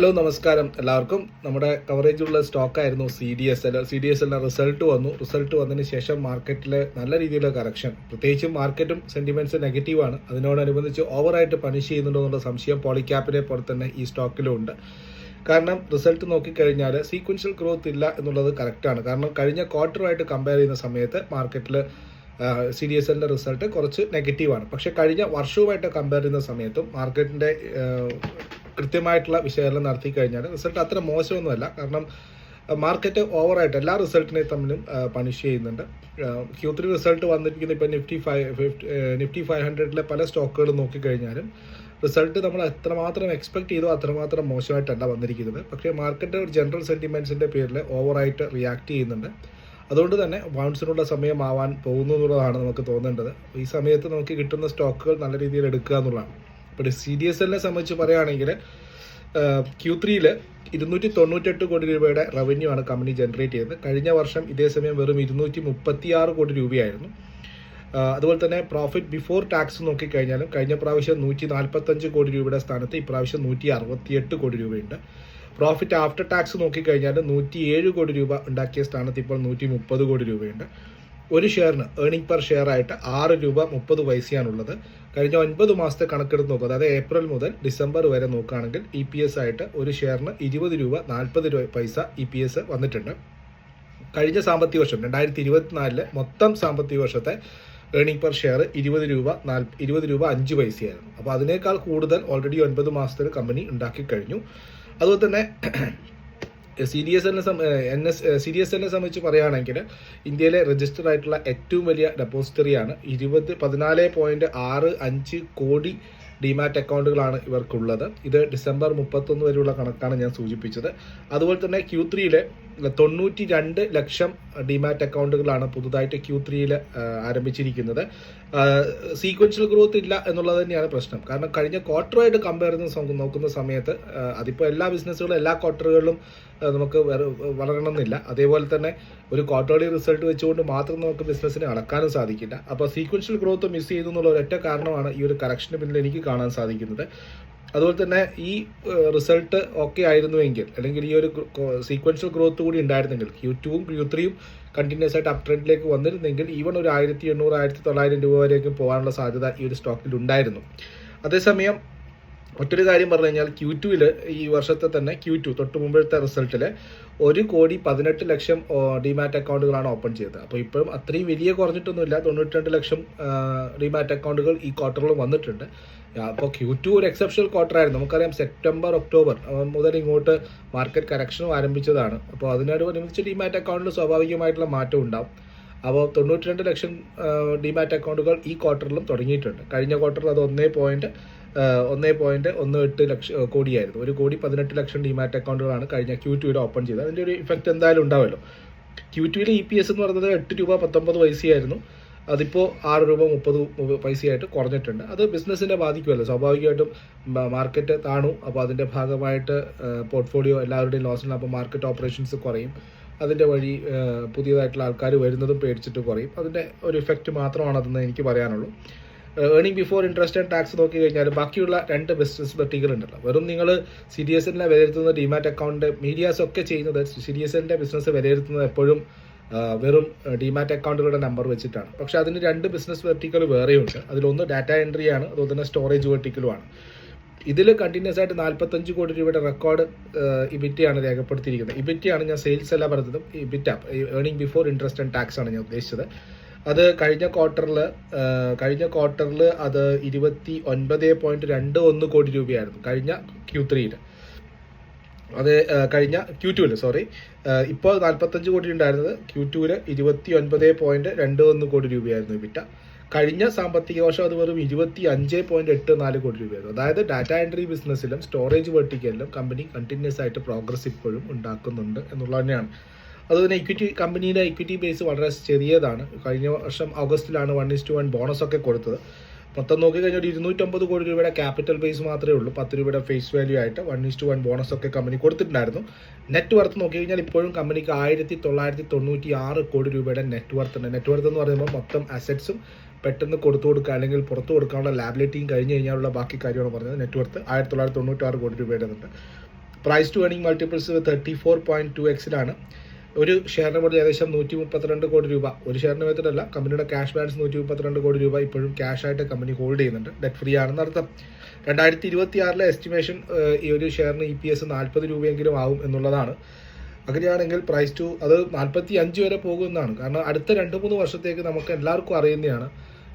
Hello നമസ്കാരം എല്ലാവർക്കും. നമ്മുടെ കവറേജുള്ള സ്റ്റോക്കായിരുന്നു C D S L C D S എല്ലിന് റിസൾട്ട് വന്നു. റിസൾട്ട് വന്നതിന് ശേഷം മാർക്കറ്റിൽ നല്ല രീതിയിലുള്ള കറക്ഷൻ പ്രത്യേകിച്ചും മാർക്കറ്റും സെന്റിമെന്റ്സ് നെഗറ്റീവാണ് അതിനോടനുബന്ധിച്ച് ഓവറായിട്ട് പണിഷ് ചെയ്യുന്നുണ്ടോ എന്നുള്ള സംശയം പോളിക്യാപ്പിനെ പോലെ തന്നെ ഈ സ്റ്റോക്കിലും ഉണ്ട്. കാരണം റിസൾട്ട് നോക്കിക്കഴിഞ്ഞാൽ സീക്വൻഷ്യൽ ഗ്രോത്ത് ഇല്ല എന്നുള്ളത് കറക്റ്റാണ് കാരണം കഴിഞ്ഞ ക്വാർട്ടറുമായിട്ട് കമ്പയർ ചെയ്യുന്ന സമയത്ത് മാർക്കറ്റിൽ സി ഡി എസ് എല്ലിന്റെ റിസൾട്ട് കുറച്ച് നെഗറ്റീവാണ് പക്ഷേ കഴിഞ്ഞ വർഷവുമായിട്ട് കമ്പയർ ചെയ്യുന്ന സമയത്തും മാർക്കറ്റിന്റെ കൃത്യമായിട്ടുള്ള വിശകലനം നടത്തി കഴിഞ്ഞാൽ റിസൾട്ട് അത്ര മോശമൊന്നുമല്ല. കാരണം മാർക്കറ്റ് ഓവറായിട്ട് എല്ലാ റിസൾട്ടിനെയും തമ്മിലും പണിഷ് ചെയ്യുന്നുണ്ട്. ക്യൂ ത്രീ റിസൾട്ട് വന്നിരിക്കുന്ന ഇപ്പോൾ Nifty five fifty Nifty five ഹൺഡ്രഡിലെ പല സ്റ്റോക്കുകൾ നോക്കിക്കഴിഞ്ഞാലും റിസൾട്ട് നമ്മൾ എത്രമാത്രം എക്സ്പെക്ട് ചെയ്തോ അത്രമാത്രം മോശമായിട്ടല്ല വന്നിരിക്കുന്നത്. പക്ഷേ മാർക്കറ്റ് ജനറൽ സെന്റിമെന്റ്സിന്റെ പേരിൽ ഓവറായിട്ട് റിയാക്ട് ചെയ്യുന്നുണ്ട്. അതുകൊണ്ട് തന്നെ ബൗൺസിനുള്ള സമയമാവാൻ പോകുന്നു എന്നുള്ളതാണ് നമുക്ക് തോന്നേണ്ടത്. ഈ സമയത്ത് നമുക്ക് കിട്ടുന്ന സ്റ്റോക്കുകൾ നല്ല രീതിയിൽ എടുക്കുക എന്നുള്ളതാണ്. ഇപ്പോൾ സി ഡി എസ് എല്ലിനെ സംബന്ധിച്ച് പറയുകയാണെങ്കിൽ ക്യൂ ത്രീയിൽ ഇരുന്നൂറ്റി തൊണ്ണൂറ്റെട്ട് കോടി രൂപയുടെ റവന്യൂ ആണ് കമ്പനി ജനറേറ്റ് ചെയ്തത് കഴിഞ്ഞ വർഷം ഇതേ സമയം വെറും ഇരുന്നൂറ്റി മുപ്പത്തിയാറ് കോടി രൂപയായിരുന്നു. അതുപോലെ തന്നെ പ്രോഫിറ്റ് ബിഫോർ ടാക്സ് നോക്കിക്കഴിഞ്ഞാലും കഴിഞ്ഞ പ്രാവശ്യം നൂറ്റി നാൽപ്പത്തഞ്ച് കോടി രൂപയുടെ സ്ഥാനത്ത് ഇപ്രാവശ്യം നൂറ്റി അറുപത്തിയെട്ട് കോടി രൂപയുണ്ട്. പ്രോഫിറ്റ് ആഫ്റ്റർ ടാക്സ് നോക്കിക്കഴിഞ്ഞാൽ നൂറ്റി ഏഴ് കോടി രൂപ ഉണ്ടാക്കിയ സ്ഥാനത്ത് ഇപ്പോൾ നൂറ്റി മുപ്പത് കോടി രൂപയുണ്ട്. ഒരു ഷെയറിന് ഏണിംഗ് പെർ ഷെയർ ആയിട്ട് ആറ് രൂപ മുപ്പത് പൈസയാണുള്ളത്. കഴിഞ്ഞ ഒൻപത് മാസത്തെ കണക്കെടുത്ത് നോക്കുക അതായത് ഏപ്രിൽ മുതൽ ഡിസംബർ വരെ നോക്കുകയാണെങ്കിൽ ഇ പി എസ് ആയിട്ട് ഒരു ഷെയറിന് ഇരുപത് രൂപ നാൽപ്പത് രൂപ പൈസ ഇ പി എസ് വന്നിട്ടുണ്ട്. കഴിഞ്ഞ സാമ്പത്തിക വർഷം രണ്ടായിരത്തി ഇരുപത്തിനാലിലെ മൊത്തം സാമ്പത്തിക വർഷത്തെ ഏണിംഗ് പെർ ഷെയർ ഇരുപത് രൂപ നാല് ഇരുപത് രൂപ അഞ്ച് പൈസയായിരുന്നു. അപ്പോൾ അതിനേക്കാൾ കൂടുതൽ ഓൾറെഡി ഒൻപത് മാസത്തിൽ കമ്പനി ഉണ്ടാക്കി കഴിഞ്ഞു. അതുപോലെ തന്നെ C D S എല്ലിനെ N S C D S എല്ലിനെ സംബന്ധിച്ച് പറയുകയാണെങ്കിൽ ഇന്ത്യയിലെ രജിസ്റ്റർ ആയിട്ടുള്ള ഏറ്റവും വലിയ ഡെപ്പോസിറ്ററിയാണ് ഇരുപത് പതിനാല് പോയിന്റ് ആറ് അഞ്ച് കോടി ഡിമാറ്റ് അക്കൗണ്ടുകളാണ് ഇവർക്കുള്ളത്. ഇത് ഡിസംബർ മുപ്പത്തൊന്ന് വരെയുള്ള കണക്കാണ് ഞാൻ സൂചിപ്പിച്ചത്. അതുപോലെ തന്നെ ക്യൂ ത്രീയിലെ തൊണ്ണൂറ്റി രണ്ട് ലക്ഷം ഡിമാറ്റ് അക്കൗണ്ടുകളാണ് പുതുതായിട്ട് ക്യൂ ത്രീയിൽ ആരംഭിച്ചിരിക്കുന്നത്. സീക്വൻഷ്യൽ ഗ്രോത്ത് ഇല്ല എന്നുള്ളത് തന്നെയാണ് പ്രശ്നം. കാരണം കഴിഞ്ഞ ക്വാർട്ടറുമായിട്ട് കമ്പയർ ചെയ്ത് നോക്കുന്ന സമയത്ത് അതിപ്പോൾ എല്ലാ ബിസിനസ്സുകളും എല്ലാ ക്വാർട്ടറുകളിലും നമുക്ക് വളരണമെന്നില്ല. അതേപോലെ തന്നെ ഒരു ക്വാർട്ടർലി റിസൾട്ട് വെച്ചുകൊണ്ട് മാത്രം നമുക്ക് ബിസിനസ്സിനെ അളക്കാനും സാധിക്കില്ല. അപ്പോൾ സീക്വൻഷ്യൽ ഗ്രോത്ത് മിസ് ചെയ്തു എന്നുള്ള ഒരൊറ്റ കാരണമാണ് ഈ ഒരു കറക്ഷന് പിന്നിൽ എനിക്ക് കാണാൻ സാധിക്കുന്നത്. അതുപോലെ തന്നെ ഈ റിസൾട്ട് ഓക്കെ ആയിരുന്നുവെങ്കിൽ അല്ലെങ്കിൽ ഈ ഒരു സീക്വൻഷ്യൽ ഗ്രോത്ത് കൂടി ഉണ്ടായിരുന്നെങ്കിൽ ക്യൂ ടുവും ക്യൂ ത്രീയും കണ്ടിന്യൂസ് ആയിട്ട് അപ് ട്രെൻഡിലേക്ക് വന്നിരുന്നെങ്കിൽ ഈവൺ ഒരു ആയിരത്തി എണ്ണൂറ് ആയിരത്തി തൊള്ളായിരം രൂപ വരെയൊക്കെ പോകാനുള്ള സാധ്യത ഈ ഒരു സ്റ്റോക്കിൽ ഉണ്ടായിരുന്നു. അതേസമയം മറ്റൊരു കാര്യം പറഞ്ഞു കഴിഞ്ഞാൽ ക്യൂ ടുവിൽ ഈ വർഷത്തെ തന്നെ ക്യൂ ടു തൊട്ട് മുമ്പത്തെ റിസൾട്ടിൽ ഒരു കോടി പതിനെട്ട് ലക്ഷം ഡിമാറ്റ് അക്കൗണ്ടുകളാണ് ഓപ്പൺ ചെയ്തത്. അപ്പോൾ ഇപ്പോഴും അത്രയും വലിയ കുറഞ്ഞിട്ടൊന്നുമില്ല. തൊണ്ണൂറ്റി ലക്ഷം ഡിമാറ്റ് അക്കൗണ്ടുകൾ ഈ ക്വാർട്ടറിൽ വന്നിട്ടുണ്ട്. അപ്പോൾ ക്യൂ ടു ഒരു എക്സെപ്ഷണൽ ക്വാർട്ടർ ആയിരുന്നു. നമുക്കറിയാം സെപ്റ്റംബർ ഒക്ടോബർ മുതൽ ഇങ്ങോട്ട് മാർക്കറ്റ് കറക്ഷനും ആരംഭിച്ചതാണ്. അപ്പോൾ അതിനോടനുബന്ധിച്ച് ഡിമാറ്റ് അക്കൗണ്ടിൽ സ്വാഭാവികമായിട്ടുള്ള മാറ്റം ഉണ്ടാവും. അപ്പോൾ തൊണ്ണൂറ്റി രണ്ട് ലക്ഷം ഡിമാറ്റ് അക്കൗണ്ടുകൾ ഈ ക്വാർട്ടറിലും തുടങ്ങിയിട്ടുണ്ട്. കഴിഞ്ഞ ക്വാർട്ടറിൽ അത് ഒന്നേ പോയിന്റ് ഒന്നേ പോയിന്റ് ഒന്ന് എട്ട് ലക്ഷം കോടിയായിരുന്നു. ഒരു കോടി പതിനെട്ട് ലക്ഷം ഡിമാറ്റ് അക്കൗണ്ടുകളാണ് കഴിഞ്ഞ ക്യൂ ടുയുടെ ഓപ്പൺ ചെയ്തത്. അതിന്റെ ഒരു ഇഫക്റ്റ് എന്തായാലും ഉണ്ടാവുമല്ലോ ക്യൂ ടുവിലെ ഇ പി എസ് എന്ന് പറയുന്നത് എട്ട് രൂപ പത്തൊമ്പത് പൈസയായിരുന്നു. അതിപ്പോൾ ആറ് രൂപ മുപ്പത് പൈസയായിട്ട് കുറഞ്ഞിട്ടുണ്ട്. അത് ബിസിനസ്സിനെ ബാധിക്കുമല്ലോ. സ്വാഭാവികമായിട്ടും മാർക്കറ്റ് താണു. അപ്പോൾ അതിന്റെ ഭാഗമായിട്ട് പോർട്ട്ഫോളിയോ എല്ലാവരുടെയും ലോസിലാണ് അപ്പോൾ മാർക്കറ്റ് ഓപ്പറേഷൻസ് കുറയും. അതിന്റെ വഴി പുതിയതായിട്ടുള്ള ആൾക്കാർ വരുന്നതും പേടിച്ചിട്ട് കുറയും. അതിന്റെ ഒരു ഇഫക്റ്റ് മാത്രമാണ് അതെന്ന് എനിക്ക് പറയാനുള്ളൂ. Earning before interest and tax നോക്കി കഴിഞ്ഞാൽ ബാക്കിയുള്ള രണ്ട് ബിസിനസ് വെർട്ടികൾ ഉണ്ടല്ലോ വെറും നിങ്ങൾ സി ഡി എസ് എല്ലിനെ വിലയിരുത്തുന്ന ഡിമാറ്റ് അക്കൗണ്ട് മീഡിയാസ് ഒക്കെ ചെയ്യുന്നത് സി ഡി ബിസിനസ് വിലയിരുത്തുന്നത് എപ്പോഴും വെറും ഡിമാറ്റ് അക്കൗണ്ടുകളുടെ നമ്പർ വെച്ചിട്ടാണ്. പക്ഷെ അതിന് രണ്ട് ബിസിനസ് വെർട്ടിക്കൽ വേറെയുണ്ട്. അതിലൊന്ന് ഡാറ്റ എൻട്രി ആണ് അതുപോലെ തന്നെ സ്റ്റോറേജ് വെർട്ടിക്കലുമാണ് ഇതിൽ കണ്ടിന്യൂസ് ആയിട്ട് നാൽപ്പത്തഞ്ച് കോടി രൂപയുടെ റെക്കോർഡ് ഇബിറ്റിയാണ് രേഖപ്പെടുത്തിയിരിക്കുന്നത്. ഇബിറ്റിയാണ് ഞാൻ സെയിൽസ് അല്ല പറഞ്ഞത് EBITA earning before interest and tax ആണ് ഞാൻ ഉദ്ദേശിച്ചത്. അത് കഴിഞ്ഞ ക്വാർട്ടറിൽ കഴിഞ്ഞ ക്വാർട്ടറിൽ അത് ഇരുപത്തി ഒൻപത് പോയിന്റ് രണ്ട് ഒന്ന് കോടി രൂപയായിരുന്നു കഴിഞ്ഞ ക്യൂ ത്രീയിൽ അത് കഴിഞ്ഞ ക്യൂ ടുവിൽ സോറി ഇപ്പോൾ നാൽപ്പത്തഞ്ച് കോടി ഉണ്ടായിരുന്നത് ക്യൂ ടുവിൽ ഇരുപത്തി ഒൻപത് പോയിന്റ് രണ്ട് ഒന്ന് കോടി രൂപയായിരുന്നു വിറ്റ കഴിഞ്ഞ സാമ്പത്തിക വർഷം അത് വെറും ഇരുപത്തി അഞ്ച് പോയിന്റ് എട്ട് നാല് കോടി രൂപയായിരുന്നു. അതായത് ഡാറ്റ എൻട്രി ബിസിനസ്സിലും സ്റ്റോറേജ് വെർട്ടിക്കലിലും കമ്പനി കണ്ടിന്യൂസ് ആയിട്ട് പ്രോഗ്രസ് ഇപ്പോഴും ഉണ്ടാക്കുന്നുണ്ട് എന്നുള്ളത് തന്നെയാണ്. അതുപോലെ ഇക്വിറ്റി കമ്പനിയുടെ ഇക്വിറ്റി ബേസ് വളരെ ചെറിയതാണ്. കഴിഞ്ഞ വർഷം ഓഗസ്റ്റിലാണ് one is two one bonus ഒക്കെ കൊടുത്തത്. മൊത്തം നോക്കിക്കഴിഞ്ഞാൽ ഒരു ഇരുന്നൂറ്റമ്പത് കോടി രൂപയുടെ ക്യാപിറ്റൽ ബേസ് മാത്രമേ ഉള്ളൂ. പത്ത് രൂപയുടെ ഫേസ് വാല്യൂ ആയിട്ട് one is to one bonus ഒക്കെ കമ്പനി കൊടുത്തിട്ടുണ്ടായിരുന്നു. നെറ്റ് വർത്ത് നോക്കിക്കഴിഞ്ഞാൽ ഇപ്പോഴും കമ്പനിക്ക് ആയിരത്തി തൊള്ളായിരത്തി തൊണ്ണൂറ്റി ആറ് കോടി രൂപയുടെ നെറ്റ് വർത്ത് ഉണ്ട്. നെറ്റ് വർത്ത് എന്ന് പറയുമ്പോൾ മൊത്തം അസറ്റ്സും പെട്ടെന്ന് കൊടുത്തു കൊടുക്കുക അല്ലെങ്കിൽ പുറത്തു കൊടുക്കാനുള്ള ലാബിലിറ്റിയും കഴിഞ്ഞ് കഴിഞ്ഞാലുള്ള ബാക്കി കാര്യമാണ് പറഞ്ഞത്. നെറ്റ് വർത്ത് ആയിരത്തി തൊള്ളായിരത്തി തൊണ്ണൂറ്റി ആറ് കോടി രൂപയുടെ ഉണ്ട് price to earning multiples thirty four point two എക്സിലാണ് ഒരു ഷെയറിന് മുതൽ ഏകദേശം നൂറ്റി മുപ്പത്തിരണ്ട് കോടി രൂപ. ഒരു ഷെയറിന് മെത്തഡല്ല കമ്പനിയുടെ ക്യാഷ് ബാലൻസ് നൂറ്റി മുപ്പത്തിരണ്ട് കോടി രൂപ ഇപ്പോഴും ക്യാഷ് ആയിട്ട് കമ്പനി ഹോൾഡ് ചെയ്യുന്നുണ്ട്. ഡെറ്റ് ഫ്രീ ആണെന്ന് അർത്ഥം. രണ്ടായിരത്തി ഇരുപത്തി ആറിലെ എസ്റ്റിമേഷൻ ഈ ഒരു ഷെയറിന് ഇ പി എസ് നാൽപ്പത് രൂപയെങ്കിലും ആവും എന്നുള്ളതാണ്. അങ്ങനെയാണെങ്കിൽ പ്രൈസ് ടു അത് നാൽപ്പത്തി അഞ്ച് വരെ പോകുമെന്നാണ്. കാരണം അടുത്ത രണ്ട് മൂന്ന് വർഷത്തേക്ക് നമുക്ക് എല്ലാവർക്കും അറിയുന്നതാണ്.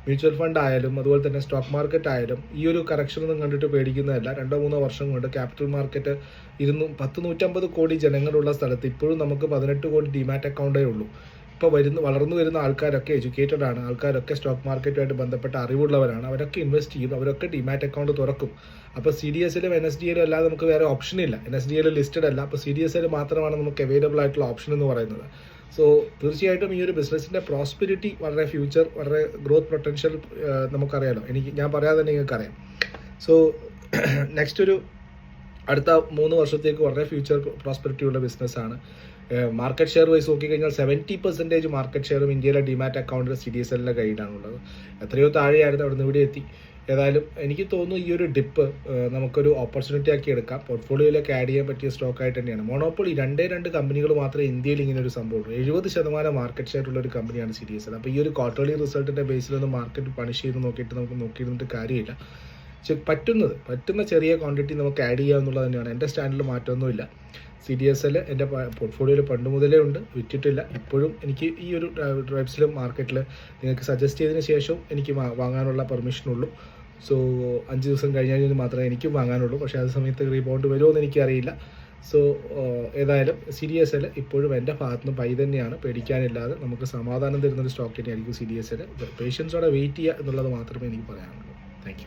മ്യൂച്വൽ ഫണ്ട് ആയാലും അതുപോലെ തന്നെ സ്റ്റോക്ക് മാർക്കറ്റ് ആയാലും ഈ ഒരു കറക്ഷൻ ഒന്നും കണ്ടിട്ട് പേടിക്കുന്നതല്ല. രണ്ടോ മൂന്നോ വർഷം കൊണ്ട് ക്യാപിറ്റൽ മാർക്കറ്റ് ഇരുന്നു പത്ത് നൂറ്റമ്പത് കോടി ജനങ്ങളുള്ള സ്ഥലത്ത് ഇപ്പോഴും നമുക്ക് പതിനെട്ട് കോടി ഡിമാറ്റ് അക്കൗണ്ടേ ഉള്ളൂ. ഇപ്പോൾ വരുന്ന വളർന്നു വരുന്ന ആൾക്കാരൊക്കെ എഡ്യൂക്കേറ്റഡ് ആണ്. ആൾക്കാരൊക്കെ സ്റ്റോക്ക് മാർക്കറ്റുമായിട്ട് ബന്ധപ്പെട്ട അറിവുള്ളവരാണ്. അവരൊക്കെ ഇൻവെസ്റ്റ് ചെയ്യും. അവരൊക്കെ ഡിമാറ്റ് അക്കൗണ്ട് തുറക്കും. അപ്പോൾ സി ഡി എസിലും എൻ എസ് ഡി എല്ലും അല്ലാതെ നമുക്ക് വേറെ ഓപ്ഷൻ ഇല്ല. N S D L listed അല്ല. അപ്പോൾ സി ഡി എസ് എൽ മാത്രമാണ് നമുക്ക് അവൈലബിൾ ആയിട്ടുള്ള ഓപ്ഷൻ എന്ന് പറയുന്നത്. സോ തീർച്ചയായിട്ടും ഈ ഒരു ബിസിനസ്സിന്റെ പ്രോസ്പിരിറ്റി വളരെ ഫ്യൂച്ചർ വളരെ ഗ്രോത്ത് പൊട്ടൻഷ്യൽ നമുക്കറിയാലോ. എനിക്ക് ഞാൻ പറയാതെ തന്നെ നിങ്ങൾക്കറിയാം. സോ നെക്സ്റ്റ് ഒരു അടുത്ത മൂന്ന് വർഷത്തേക്ക് വളരെ ഫ്യൂച്ചർ പ്രോസ്പെരിറ്റി ഉള്ള ബിസിനസ്സാണ് മാർക്കറ്റ് ഷെയർ വൈസ് നോക്കിക്കഴിഞ്ഞാൽ സെവന്റി പെർസെന്റേജ് മാർക്കറ്റ് ഷെയറും ഇന്ത്യയിലെ ഡിമാറ്റ് അക്കൗണ്ടിൽ സി ഡി എസ് എല്ലിന്റെ കയ്യിലാണുള്ളത്. എത്രയോ താഴെയായിരുന്നു അവിടുന്ന് ഇവിടെ എത്തി ഏതായാലും എനിക്ക് തോന്നുന്നു ഈ ഒരു ഡിപ്പ് നമുക്കൊരു ഓപ്പർച്യൂണിറ്റി ആക്കി എടുക്കാം. പോർട്ട്ഫോളിയോയിലേക്ക് ആഡ് ചെയ്യാൻ പറ്റിയ സ്റ്റോക്ക് ആയിട്ട് തന്നെയാണ്. മോണോപ്പൊളി രണ്ടേ രണ്ട് കമ്പനികൾ മാത്രമേ ഇന്ത്യയിൽ ഇങ്ങനെ ഒരു സംഭവമുള്ളൂ എഴുപത് ശതമാനം മാർക്കറ്റ് ഷെയർ ഉള്ള ഒരു കമ്പനിയാണ് സി ഡി എസ് അപ്പോൾ ഈ ഒരു ക്വാർട്ടർലി റിസൾട്ടിന്റെ ബേസിലൊന്നും മാർക്കറ്റ് പണിഷ് ചെയ്ത് നോക്കിയിട്ട് നമുക്ക് നോക്കിയിരുന്നിട്ട് കാര്യമില്ല. പറ്റുന്നത് പറ്റുന്ന ചെറിയ ക്വാണ്ടിറ്റി നമുക്ക് ആഡ് ചെയ്യാമെന്നുള്ളത് തന്നെയാണ്. എന്റെ സ്റ്റാൻഡിൽ മാറ്റമൊന്നുമില്ല. സി ഡി എസ് എൽ എന്റെ പോർട്ട്ഫോളിയോയിൽ പണ്ട് മുതലേ ഉണ്ട് വിറ്റിട്ടില്ല. ഇപ്പോഴും എനിക്ക് ഈ ഒരു ഡ്രൈബ്സിലും മാർക്കറ്റിൽ നിങ്ങൾക്ക് സജസ്റ്റ് ചെയ്തതിന് ശേഷവും എനിക്ക് വാങ്ങാനുള്ള പെർമിഷൻ ഉള്ളൂ. സോ അഞ്ച് ദിവസം കഴിഞ്ഞാൽ മാത്രമേ എനിക്കും വാങ്ങാനുള്ളൂ. പക്ഷേ ആ സമയത്ത് റീബൗണ്ട് വരുമോ എന്ന് എനിക്കറിയില്ല സോ ഏതായാലും സി ഡി എസ് എൽ ഇപ്പോഴും എന്റെ ഭാഗത്തുനിന്ന് പൈ തന്നെയാണ്. പേടിക്കാനില്ലാതെ നമുക്ക് സമാധാനം തരുന്നൊരു സ്റ്റോക്ക് തന്നെയായിരിക്കും സി ഡി എസ് എൽ പേഷ്യൻസോടെ വെയിറ്റ് ചെയ്യുക എന്നുള്ളത് മാത്രമേ എനിക്ക് പറയാനുള്ളൂ. താങ്ക്